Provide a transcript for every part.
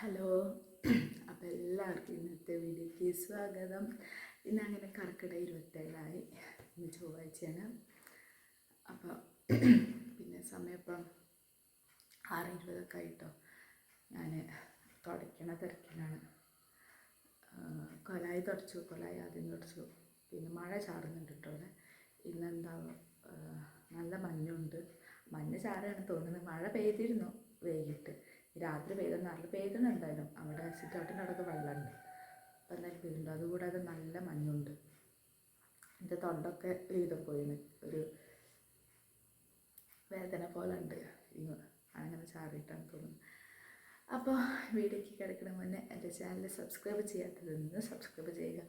Hello. അപ്പം എല്ലാവർക്കും ഇന്നത്തെ വീഡിയോയ്ക്ക് സ്വാഗതം. ഇന്ന് അങ്ങനെ കർക്കിടക ഇരുപത്തേഴായി. ഇന്ന് ചൊവ്വാഴ്ചയാണ്. അപ്പോൾ പിന്നെ സമയം ഇപ്പം ആറ് ഇരുപതൊക്കെ ആയിട്ടോ. ഞാൻ തുടയ്ക്കണ തിരക്കിലാണ്. കൊലായി തുടച്ചു കൊലായി ആദ്യം തുടച്ചു. പിന്നെ മഴ ചാറുന്നുണ്ട് കേട്ടോ അവിടെ ഇന്നെന്താ നല്ല മഞ്ഞുണ്ട്. മഞ്ഞ് ചാറാണ് തോന്നുന്നത്. മഴ പെയ്തിരുന്നു വൈകിട്ട്. രാത്രി പെയ്തെന്ന് അറിയില്ല പെയ്തുന്നുണ്ടായിരുന്നു അവിടെ സിറ്റൗട്ടിന്റെ അവിടെയൊക്കെ വെള്ളമുണ്ട്. അപ്പം എന്തായാലും പെയ്തുണ്ട് അതുകൂടാതെ നല്ല മഞ്ഞുണ്ട്. എന്റെ തൊണ്ടൊക്കെ വീതം പോയിന്. ഒരു വേദന പോലെ ഉണ്ട്. അങ്ങനെ ചാറിയിട്ടാണ് തോന്നുന്നത് അപ്പോൾ വീഡിയോയ്ക്ക് കിടക്കുന്ന മുന്നേ എന്റെ ചാനൽ സബ്സ്ക്രൈബ് ചെയ്യാത്തതൊന്ന് സബ്സ്ക്രൈബ് ചെയ്യുക.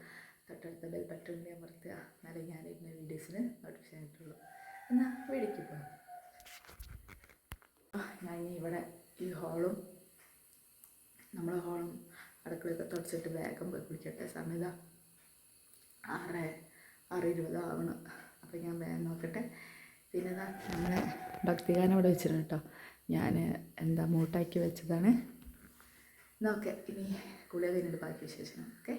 തൊട്ടടുത്ത ബെൽ ബട്ടൺ അമർത്തുക. എന്നാലേ ഞാനിരുന്ന വീഡിയോസിന് നോട്ടിഫിക്കേഷൻ ആയിട്ടുള്ളൂ. എന്നാൽ വീഡിയോയ്ക്ക് പോകാം. ഞാൻ ഇവിടെ ഈ ഹോളും നമ്മളെ ഹോളും അടുക്കളയൊക്കെ തുടച്ചിട്ട് വേഗം പോയി കുളിക്കട്ടെ. സമയത ആറ് ആറ് ഇരുപതാവണം അപ്പം ഞാൻ വേഗം നോക്കട്ടെ. പിന്നെ ഇതാ നമ്മളെ ഭക്തിഗാനം ഇവിടെ വെച്ചിരുന്നു കേട്ടോ ഞാൻ എന്താ മൂട്ടാക്കി വെച്ചതാണ്. നോക്കെ ഇനി കുളിയ കഴിഞ്ഞിട്ട് ബാക്കി വിശേഷം ഓക്കെ?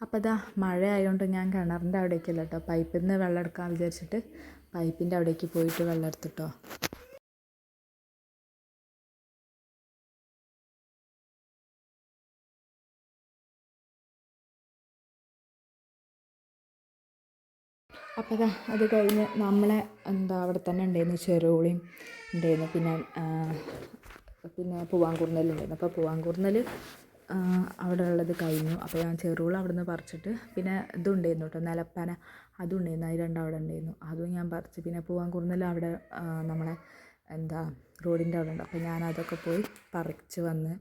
അപ്പോൾ അതാ മഴ ആയതുകൊണ്ട് ഞാൻ കിണറിന്റെ അവിടേക്കല്ല കേട്ടോ പൈപ്പിൽ നിന്ന് വെള്ളം എടുക്കാൻ വിചാരിച്ചിട്ട് പൈപ്പിന്റെ അവിടേക്ക് പോയിട്ട് വെള്ളം എടുത്തിട്ടോ അപ്പോൾ അതാ അത് കഴിഞ്ഞ് നമ്മളെ എന്താ അവിടെ തന്നെ ഉണ്ടായിരുന്നു. ചെറുളിയും ഉണ്ടായിരുന്നു. പിന്നെ പിന്നെ പൂവാങ്കുറുന്നലുണ്ടായിരുന്നു അപ്പോൾ പൂവാങ്കുറുന്നൽ അവിടെ ഉള്ളത് കഴിഞ്ഞു. അപ്പോൾ ഞാൻ ചെറുകൾ നിന്ന് പറിച്ചിട്ട് പിന്നെ ഇതുണ്ടായിരുന്നു കേട്ടോ നിലപ്പന. അതുണ്ടായിരുന്നു അത് രണ്ടും അവിടെ ഉണ്ടായിരുന്നു. അതും ഞാൻ പറിച്ച് പിന്നെ പൂവാങ്കുറുന്നൽ അവിടെ നമ്മളെ എന്താ റോഡിന്റെ അവിടെ ഉണ്ട്. അപ്പോൾ ഞാൻ അതൊക്കെ പോയി പറിച്ച് വന്ന്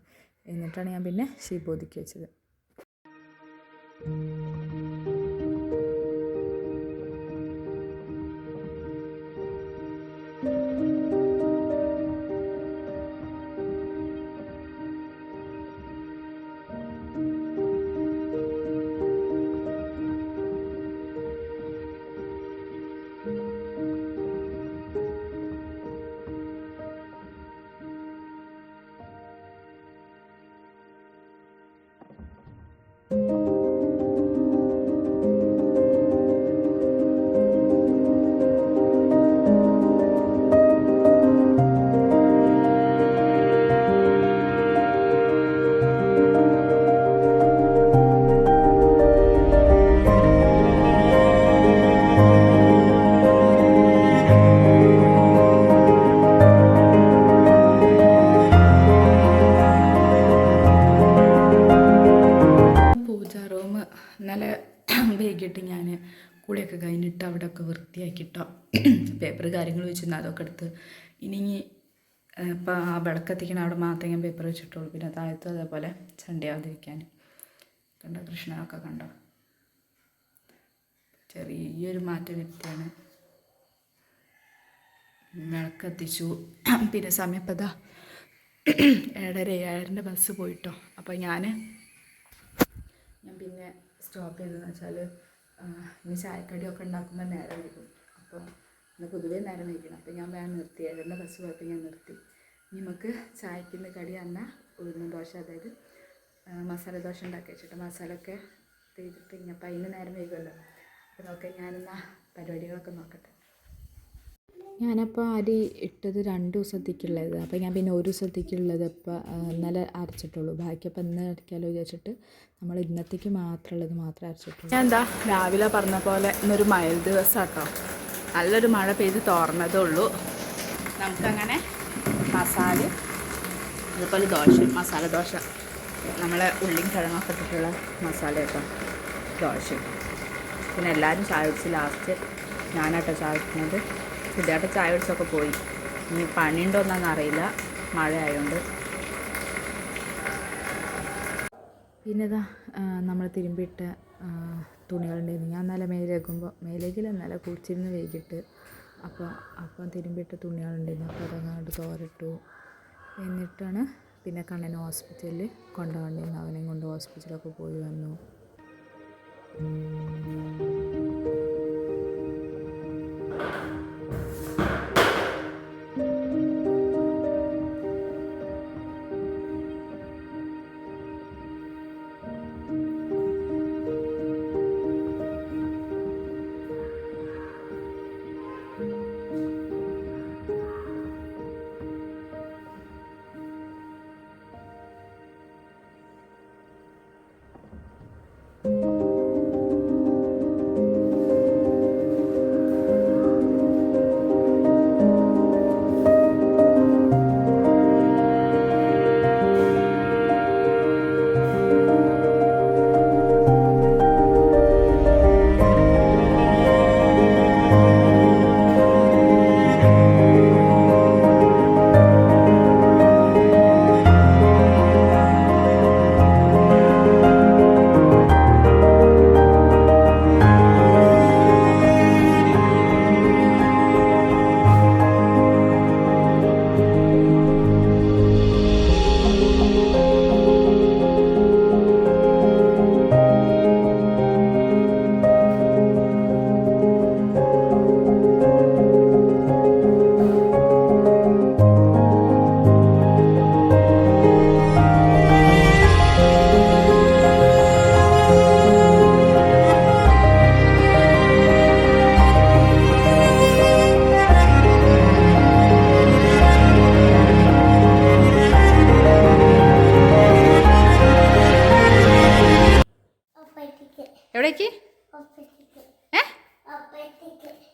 എന്നിട്ടാണ് ഞാൻ പിന്നെ ശിബോധിക്ക് വെച്ചത്. കാര്യങ്ങൾ വെച്ചിരുന്നു. അതൊക്കെ എടുത്ത് ഇനി ഇപ്പം ആ വിളക്കത്തിക്കണ അവിടെ ഞാൻ പേപ്പർ വെച്ചിട്ടുള്ളൂ. പിന്നെ താഴത്തും അതേപോലെ ചണ്ടിയാവാതിരിക്കാൻ കണ്ടോ? കൃഷ്ണനൊക്കെ കണ്ടോ? ചെറിയൊരു മാറ്റം വ്യക്തിയാണ് വിളക്കെത്തിച്ചു. പിന്നെ സമയം ഇപ്പം ഇതാ ഏഴര ഏഴരന്റെ ബസ് പോയിട്ടോ. അപ്പോൾ ഞാൻ ഞാൻ പിന്നെ സ്റ്റോപ്പ് ചെയ്തതെന്ന് വെച്ചാൽ ഇനി ചായക്കടിയൊക്കെ ഉണ്ടാക്കുമ്പോൾ നേരം വരും അപ്പോൾ ഇന്ന് പൊതുവേ നേരം വൈകണം. അപ്പോൾ ഞാൻ വേഗം നിർത്തി. ഏഴരന്റെ ബസ് പോയപ്പോൾ ഞാൻ നിർത്തി. ഇനി നമുക്ക് ചായക്കിന്ന് കടി അന്ന ഉഴുന്ന ദോശ അതായത് മസാല ദോശ ഉണ്ടാക്കി വെച്ചിട്ട് മസാല ഒക്കെ ചെയ്തിട്ട് ഇനി അപ്പം അതിന് നേരം വൈകുമല്ലോ അപ്പോൾ നോക്കാം ഞാനെന്നാ പരിപാടികളൊക്കെ നോക്കട്ടെ. ഞാനപ്പോൾ അരി ഇട്ടത് രണ്ട് ദിവസത്തേക്കുള്ളത്. അപ്പോൾ ഞാൻ പിന്നെ ഒരു ദിവസത്തേക്കുള്ളത് ഇപ്പോൾ ഇന്നലെ അരച്ചിട്ടുള്ളൂ. ബാക്കി അപ്പം ഇന്ന് അരയ്ക്കാമല്ലോ വിചാരിച്ചിട്ട് നമ്മൾ ഇന്നത്തേക്ക് മാത്രമുള്ളത് മാത്രം അരച്ചിട്ടുള്ളൂ. ഞാൻ എന്താ രാവിലെ പറഞ്ഞ പോലെ ഇന്നൊരു മഴ ദിവസം കേട്ടോ നല്ലൊരു മഴ പെയ്ത് തോർന്നതേ ഉള്ളൂ. നമുക്കങ്ങനെ മസാല അതുപോലെ ദോശ മസാല ദോശ. നമ്മളെ ഉള്ളിയും കിഴങ്ങൊക്കെ ഇട്ടിട്ടുള്ള മസാല കേട്ടോ ദോശ. പിന്നെ എല്ലാവരും ചായ കുടിച്ച് ലാസ്റ്റ് ഞാനാട്ടോ ചായ കുടിക്കുന്നത്. സിദ്ധാർത്ഥ ചായ കുടിച്ചൊക്കെ പോയി. ഇനി പണിയുണ്ടോയെന്നൊന്നും അറിയില്ല. മഴ ആയതുകൊണ്ട് പിന്നെ ഇതാ നമ്മൾ തിരുമ്പിയിട്ട തുണികളുണ്ടായിരുന്നു. ഞാൻ നല്ല മേലേക്കുമ്പോൾ മേലേക്കില്ല നല്ല കുളിച്ചിരുന്ന് വൈകിട്ട് അപ്പോൾ അപ്പം തിരുമ്പിയിട്ട തുണികളുണ്ടായിരുന്നു. അപ്പോൾ അതങ്ങോട്ട് തോരട്ടു. എന്നിട്ടാണ് പിന്നെ കണ്ണനെ ഹോസ്പിറ്റലിൽ കൊണ്ടുപോകേണ്ടിയിരുന്നു അവനെയും കൊണ്ട് ഹോസ്പിറ്റലൊക്കെ പോയി വന്നു.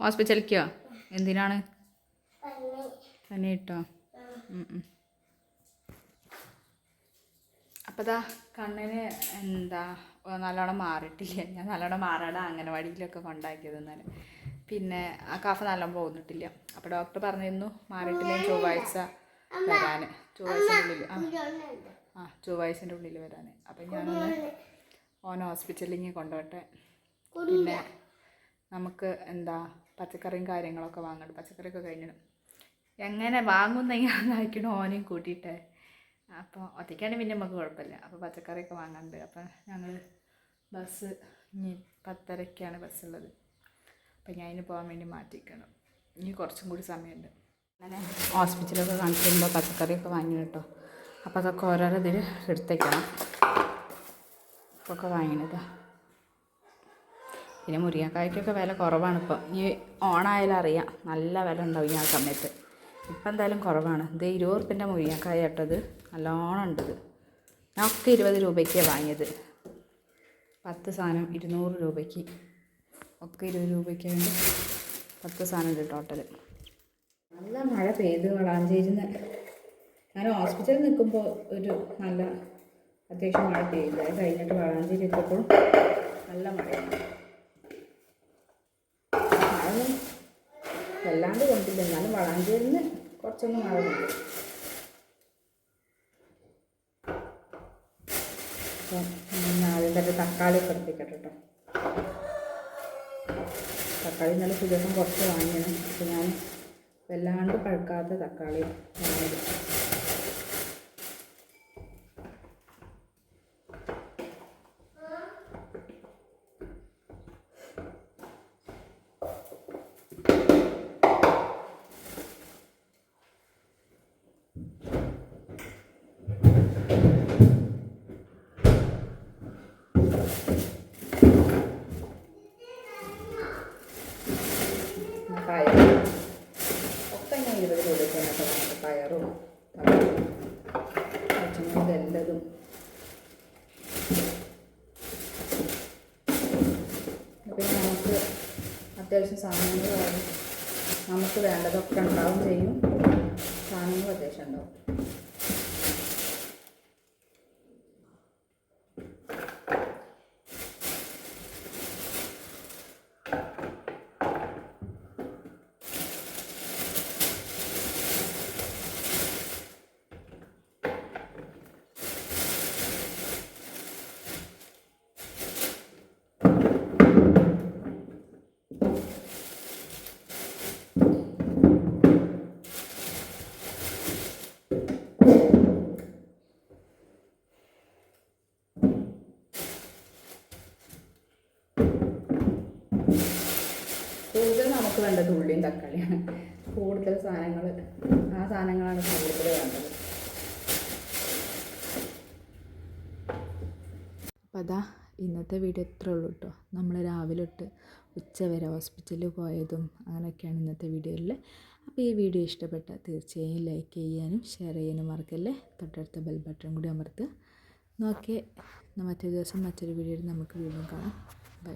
ഹോസ്പിറ്റലിലേക്കോ എന്തിനാണ്? തന്നെ കിട്ടോ അപ്പോൾ ദാ കണ്ണിന് എന്താ നല്ലോണം മാറിയിട്ടില്ല. ഞാൻ നല്ലോണം മാറാതെ അംഗനവാടിയിലൊക്കെ കൊണ്ടാക്കിയത് എന്നാലും. പിന്നെ ആ കാഫ് നല്ലോണം പോകുന്നിട്ടില്ല അപ്പോൾ ഡോക്ടർ പറഞ്ഞിരുന്നു മാറിയിട്ടില്ല ചൊവ്വാഴ്ച വരാൻ ചൊവ്വാഴ്ചന്റെ ഉള്ളിൽ ആ. ആ ചൊവ്വാഴ്ചന്റെ ഉള്ളിൽ വരാൻ അപ്പം ഞാനൊന്ന് ഓൻ ഹോസ്പിറ്റലിൽ കൊണ്ടുപോട്ടെ. പിന്നെ നമുക്ക് എന്താ പച്ചക്കറിയും കാര്യങ്ങളൊക്കെ വാങ്ങണം. പച്ചക്കറിയൊക്കെ കഴിഞ്ഞു എങ്ങനെ വാങ്ങുന്നെങ്കിൽ ഞാനായിരിക്കണം ഓനെയും കൂട്ടിയിട്ട്. അപ്പോൾ ഒറ്റയ്ക്കാണ് പിന്നെ നമുക്ക് കുഴപ്പമില്ല. അപ്പോൾ പച്ചക്കറിയൊക്കെ വാങ്ങാനുണ്ട്. അപ്പം ഞങ്ങൾ ബസ് ഇനി പത്തരയ്ക്കാണ് ബസ്സുള്ളത് അപ്പം ഞാൻ ഇതിന് പോകാൻ വേണ്ടി മാറ്റിക്കണം ഇനി കുറച്ചും കൂടി സമയമുണ്ട്. അങ്ങനെ ഹോസ്പിറ്റലൊക്കെ കാണിച്ചിട്ടുണ്ടോ. പച്ചക്കറിയൊക്കെ വാങ്ങി കേട്ടോ. അപ്പോൾ അതൊക്കെ ഓരോരോ ഇതിൽ എടുത്തേക്കണം. ഒക്കെ വാങ്ങിയതാ. പിന്നെ മുരിങ്ങക്കായ്ക്കൊക്കെ വില കുറവാണ് ഇപ്പോൾ ഈ ഓണായാലും അറിയാം നല്ല വില ഉണ്ടാവും ഈ ആ സമയത്ത്. ഇപ്പം എന്തായാലും കുറവാണ്. ഇത് ഇരുപത് റുപ്യന്റെ മുരിങ്ങക്കായ ഇട്ടത് നല്ലോണം ഉണ്ടത് ഞാൻ ഒക്കെ ഇരുപത് രൂപയ്ക്കാണ് വാങ്ങിയത്. പത്ത് സാധനം ഇരുന്നൂറ് രൂപയ്ക്ക്. ഒക്കെ ഇരുപത് രൂപയ്ക്ക് വേണ്ടി പത്ത് സാധനം ടോട്ടൽ നല്ല മഴ പെയ്ത് വളാഞ്ചേരിയിൽ കാരണം ഞാൻ ഹോസ്പിറ്റലിൽ നിൽക്കുമ്പോൾ ഒരു നല്ല അത്യാവശ്യം മഴ പെയ്യില്ല കഴിഞ്ഞിട്ട് വളാഞ്ചേരി എത്തിയപ്പോൾ നല്ല മഴയാണ്. വല്ലാണ്ട് കൊണ്ടില്ല. എന്നാലും വളാഞ്ചേരിയിൽ നിന്ന് കുറച്ചൊന്ന് മഴ കൊണ്ടു ആദ്യം തന്നെ തക്കാളി ഒക്കെ എടുപ്പിക്കട്ടെ കേട്ടോ തക്കാളി നല്ല സുഖം കുറച്ച് വാങ്ങിയാണ്. അപ്പം ഞാൻ വല്ലാണ്ട് പഴുക്കാത്ത തക്കാളി വാങ്ങിയത് പയർ ഒക്കെ ഞാൻ ഇരുപത് രൂപയ്ക്ക് തന്നെ വാങ്ങിയത് പയറും പച്ചമുളക് എല്ലതും. നമുക്ക് അത്യാവശ്യം സാധനങ്ങൾ നമുക്ക് വേണ്ടതൊക്കെ ഉണ്ടാവും ചെയ്യും. സാധനങ്ങൾ അത്യാവശ്യം ഉണ്ടാവും. വേണ്ടത് ഉള്ളിയും തക്കാളിയാണ്. കൂടുതൽ സാധനങ്ങൾ ആ സാധനങ്ങളാണ് കൂടുതൽ വേണ്ടത്. അപ്പോൾ അതാ ഇന്നത്തെ വീഡിയോ ഇത്രേ ഉള്ളൂ കേട്ടോ. നമ്മൾ രാവിലെ തൊട്ട് ഉച്ച വരെ ഹോസ്പിറ്റലിൽ പോയതും അങ്ങനെയൊക്കെയാണ് ഇന്നത്തെ വീഡിയോയിൽ. അപ്പോൾ ഈ വീഡിയോ ഇഷ്ടപ്പെട്ട തീർച്ചയായും ലൈക്ക് ചെയ്യാനും ഷെയർ ചെയ്യാനും മറക്കല്ലേ? തൊട്ടടുത്ത ബെൽ ബട്ടൺ കൂടി അമർത്തുക. നോക്കേ മറ്റൊരു ദിവസം മറ്റൊരു വീഡിയോയിൽ നമുക്ക് വീണ്ടും കാണാം. ബൈ.